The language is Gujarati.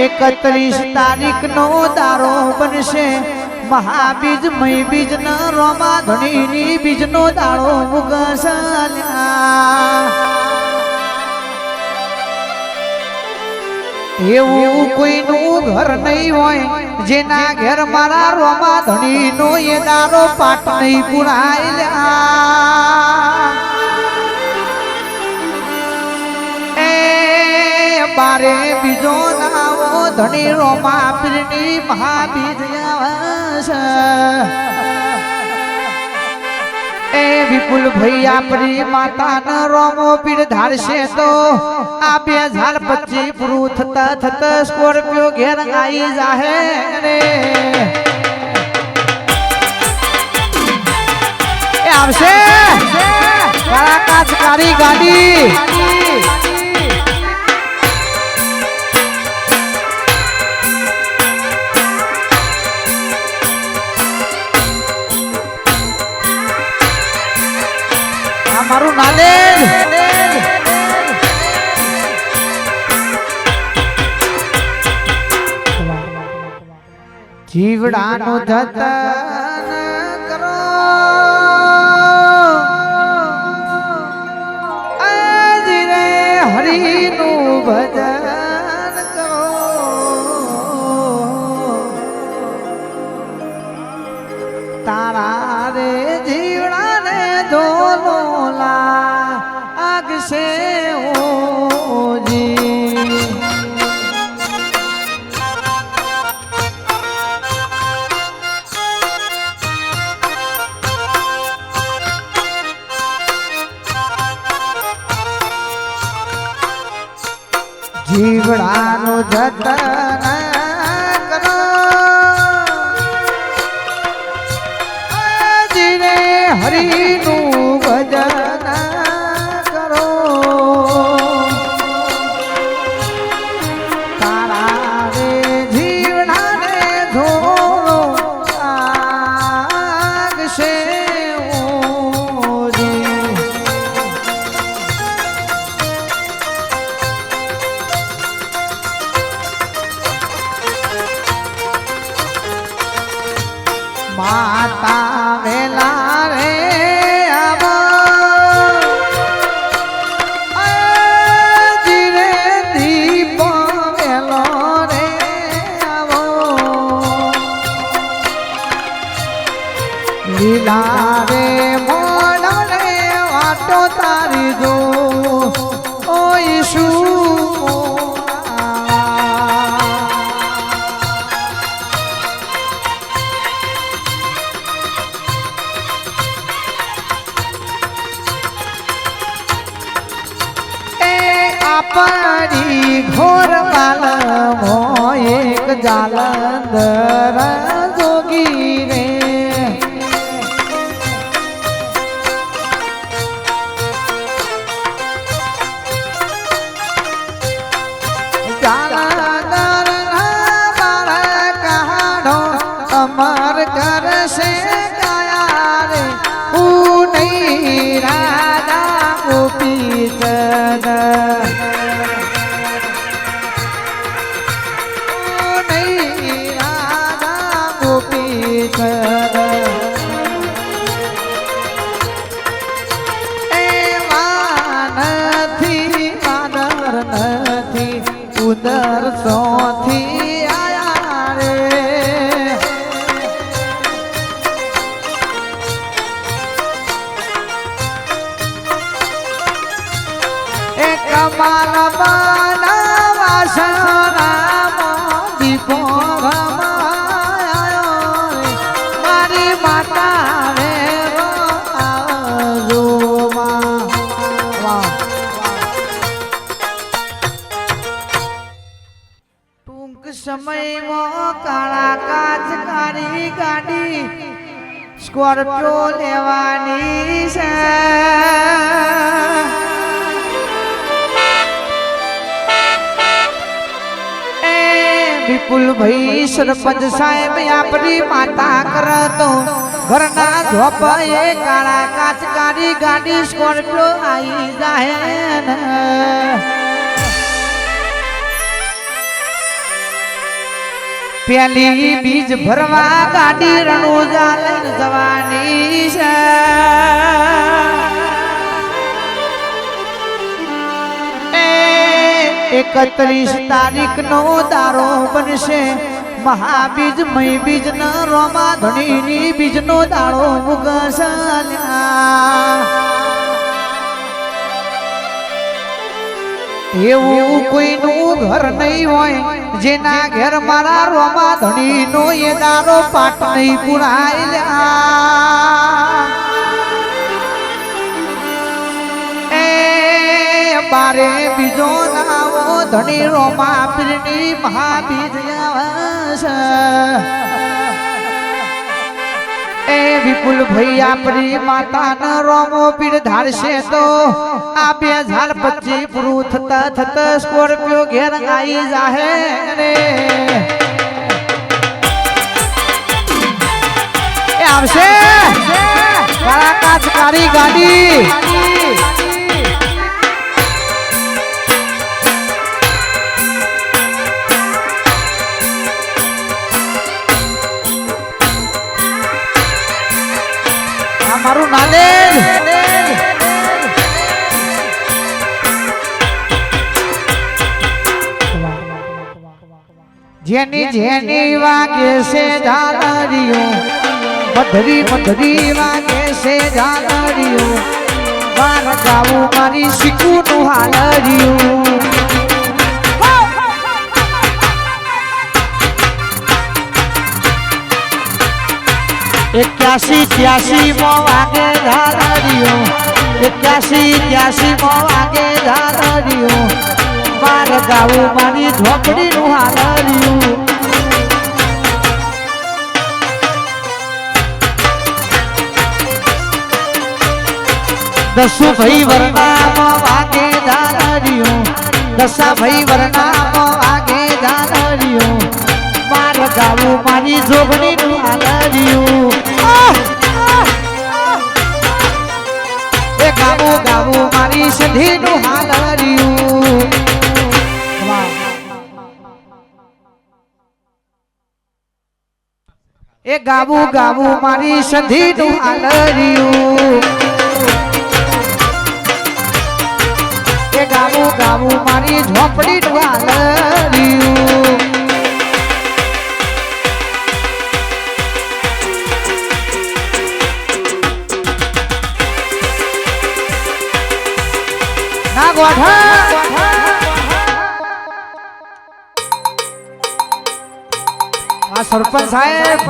એકત્રીસ તારીખ નો દારો બનશે. મહાબીજ મય બીજ ન રોમા ધણીની બીજ નો દાડો ઉગસલ્યા એવું કોઈનું ઘર નહીં હોય, જેના ઘેર મારા રોમા ધણીનો એ દારો પાટ નહીં પુરાય બારે બીજો નાવો ધણી રો પીરની મહાબીજ આવશે એ વિપુલ ભાઈ આપણી માતાના રોમો પીર ધારશે તો આ બે હજાર પચીસ પૂરું થતા થતા સ્કોર્પિયો ઘેર આવી જાહે રે. આવશે. કાળી ગાડી. મારું નાલેજ જીવડાનું જતન કરો. અજરે હરિનું ભજન કરો. તારા રે જીવડાનું જતન કરો. જીને હરિનું આપણી ઘોર બાલમો એક જાલંધર. સમયમાં કાળા કાચ કાળી ગાડી સ્કોર્પિયો લેવાની છે. વિપુલભાઈ સરપંચ સાહેબ આપણી માતા કરતો. ઘરના ધોપ એ કાળા કાચ કાઢી ગાડી સ્કોર્પિયો આવી ને. પેલી બીજ ભરવા ગાડી રણુજા લઈને જવાની. એકત્રીસ તારીખ નો દારો બનશે. મહાબીજ મય બીજ ન રોમા ધણીની બીજ નો દાડો એવું કોઈનું ઘર નહીં હોય, જેના ઘેર મારા રોમા ધણી નો એ દારો પાટ નહીં પુરાય બારે બીજો નાવો ધણી રોમા પીરની મહાબીજ એ વિપુલ ભાઈ આપણી માતાના રોમો પીર ધારશે તો આ બે હજાર પચીસ પૂરું થતા સ્કોર્પિયો ઘેર આવી જાહે રે. આવશે. કાળી ગાડી. જેની જેની વાગે છે ઝાલરીઓ મધરી મધરી વાગે છે ઝાલરીઓ માર ગાવું મારી શીખું હાલરિયું. એક્યાસી ત્યાસી મો વાગે ધારડીઓ એક્યાસી ત્યાસી મો વાગે ધારડીઓ માર ગાવું મારી ઝોપડી નું હાલર્યું. દસુ ભાઈ વરનામ વાગે ધારડીઓ દસા ભાઈ વરનામ વાગે ધારડીઓ માર ગાવું મારી ઝોપડી નું હાલર્યું ગાવું ગાવું મારી સધી નું હાલરિયું. એ ગાવું ગાવું મારી સધી નું હાલરિયું એ ગાવું ગાવું મારી ઝોપડી નું હાલરિયું ના ગોઠા સરપંચ સાહેબ.